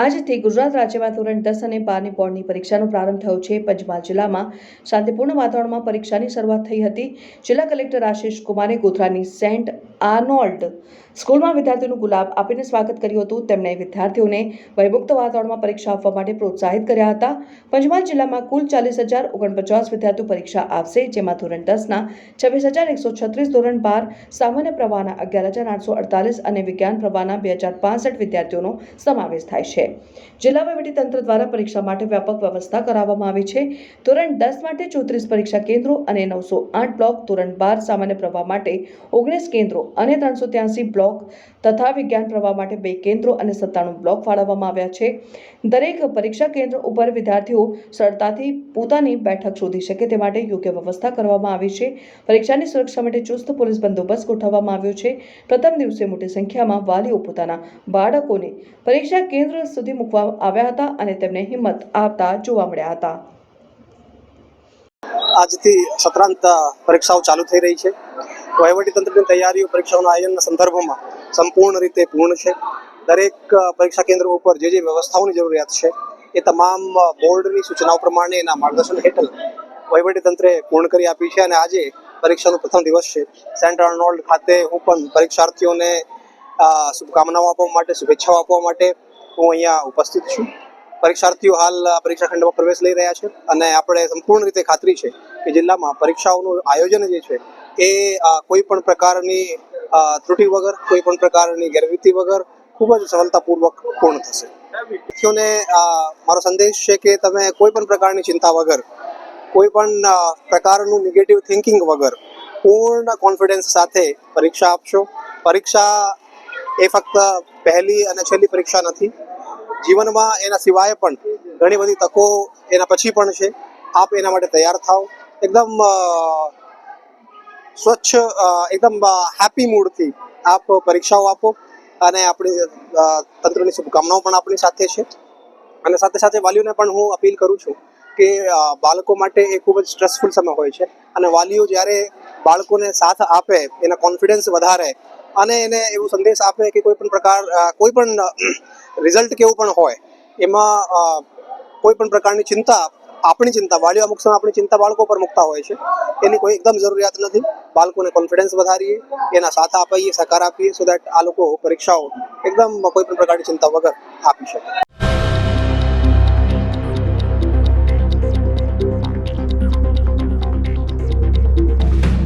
આજથી ગુજરાત રાજ્યમાં ધોરણ દસ અને બારની બોર્ડની પરીક્ષાનો પ્રારંભ થયો છે. પંચમહાલ જિલ્લામાં શાંતિપૂર્ણ વાતાવરણમાં પરીક્ષાની શરૂઆત થઈ હતી. જિલ્લા કલેક્ટર આશિષ કુમારે ગોધરાની સેન્ટ આર્નોલ્ડ સ્કૂલમાં વિદ્યાર્થીઓનું ગુલાબ આપીને સ્વાગત કર્યું હતું. તેમણે વિદ્યાર્થીઓને ભયમુક્ત વાતાવરણમાં પરીક્ષા આપવા માટે પ્રોત્સાહિત કર્યા હતા. પંચમહાલ જિલ્લામાં કુલ ચાલીસ હજાર ઓગણપચાસ વિદ્યાર્થીઓ પરીક્ષા આપશે, જેમાં ધોરણ દસના છવ્વીસ હજાર એકસો છત્રીસ, ધોરણ બાર સામાન્ય પ્રવાહના અગિયાર હજાર આઠસો અડતાલીસ અને વિજ્ઞાન પ્રવાહના બે હજાર પાસઠ વિદ્યાર્થીઓનો સમાવેશ થાય છે. જિલ્લા તંત્ર દ્વારા પરીક્ષા માટે વ્યાપક વ્યવસ્થા કરાવવામાં આવી છે. ધોરણ દસ માટે ચોત્રીસ પરીક્ષા કેન્દ્રો અને નવસો આઠ બ્લોક, ધોરણ બાર સામાન્ય પ્રવાહ માટે ઓગણીસ કેન્દ્રો અને ત્રણસો બ્લોક તથા વિજ્ઞાન પ્રવાહ માટે બે કેન્દ્રો અને સત્તાણું બ્લોક ફાળવવામાં આવ્યા છે. દરેક પરીક્ષા કેન્દ્ર ઉપર વિદ્યાર્થીઓ સરળતાથી પોતાની બેઠક શોધી શકે તે માટે યોગ્ય વ્યવસ્થા કરવામાં આવી છે. પરીક્ષાની સુરક્ષા માટે ચુસ્ત પોલીસ બંદોબસ્ત ગોઠવવામાં આવ્યો છે. પ્રથમ દિવસે મોટી સંખ્યામાં વાલીઓ પોતાના બાળકોને પરીક્ષા કેન્દ્ર સુધી મૂકવા આવ્યા હતા અને તેમને હિંમત આપતા જોવા મળ્યા હતા. આજથી સત્રાંત પરીક્ષાઓ ચાલુ થઈ રહી છે. વહીવટીતંત્રની તૈયારીઓ, પરીક્ષાઓના આયોજનના સંદર્ભમાં સંપૂર્ણ રીતે પૂર્ણ છે. દરેક પરીક્ષા કેન્દ્રો ઉપર જે જે વ્યવસ્થાઓની જરૂરિયાત છે, એ તમામ બોર્ડની સૂચનાઓ પ્રમાણે એના માર્ગદર્શન હેઠળ વહીવટીતંત્રે પૂર્ણ કરી આપી છે. અને આજે પરીક્ષાનો પ્રથમ દિવસ છે. સેન્ટ આર્નોલ્ડ ખાતે હું પણ પરીક્ષાર્થીઓને શુભકામનાઓ આપવા માટે, શુભેચ્છાઓ આપવા માટે હું અહીંયા ઉપસ્થિત છું. પરીક્ષાર્થીઓ હાલ પરીક્ષા ખંડમાં પ્રવેશ લઈ રહ્યા છે. અને આપણે સંપૂર્ણ રીતે ખાતરી છે કે જિલ્લામાં પરીક્ષાઓનું આયોજન જે છે એ કોઈ પણ પ્રકારની ત્રુટિ વગર, કોઈ પણ પ્રકારની ગેરરીતિ વગર ખૂબ જ સરળતાપૂર્વક પૂર્ણ થશે. વિદ્યાર્થીઓને મારો સંદેશ છે કે તમે કોઈ પણ પ્રકારની ચિંતા વગર, કોઈ પણ પ્રકારનું નેગેટિવ થિંકિંગ વગર પૂર્ણ કોન્ફિડન્સ સાથે પરીક્ષા આપશો. પરીક્ષા એ ફક્ત પહેલી અને છેલ્લી પરીક્ષા નથી. જીવનમાં એના સિવાય પણ ઘણી બધી તકો એના પછી પણ છે. આપ એના માટે તૈયાર થાઓ. એકદમ સ્વચ્છ એકદમ હેપી મૂડથી આપ પરીક્ષાઓ આપો અને આપણી તંત્રની શુભકામનાઓ પણ આપણી સાથે છે. અને સાથે સાથે વાલીઓને પણ હું અપીલ કરું છું કે બાળકો માટે એ ખૂબ જ સ્ટ્રેસફુલ સમય હોય છે. અને વાલીઓ જ્યારે બાળકોને સાથ આપે, એના કોન્ફિડન્સ વધારે અને એને એવો સંદેશ આપે કે કોઈ પણ પ્રકાર કોઈ પણ રિઝલ્ટ કેવું પણ હોય, એમાં કોઈ પણ પ્રકારની ચિંતા આપણી ચિંતા, વાલીઓ અમુક સમય આપણી ચિંતા બાળકો પર મૂકતા હોય છે. એની કોઈ એકદમ જરૂરિયાત નથી. બાળકોને કોન્ફિડન્સ વધારીએ, એના સાથ આપીએ, સહકાર આપીએ સો દેટ આ લોકો પરીક્ષાઓ એકદમ કોઈ પણ પ્રકારની ચિંતા વગર આપી શકે.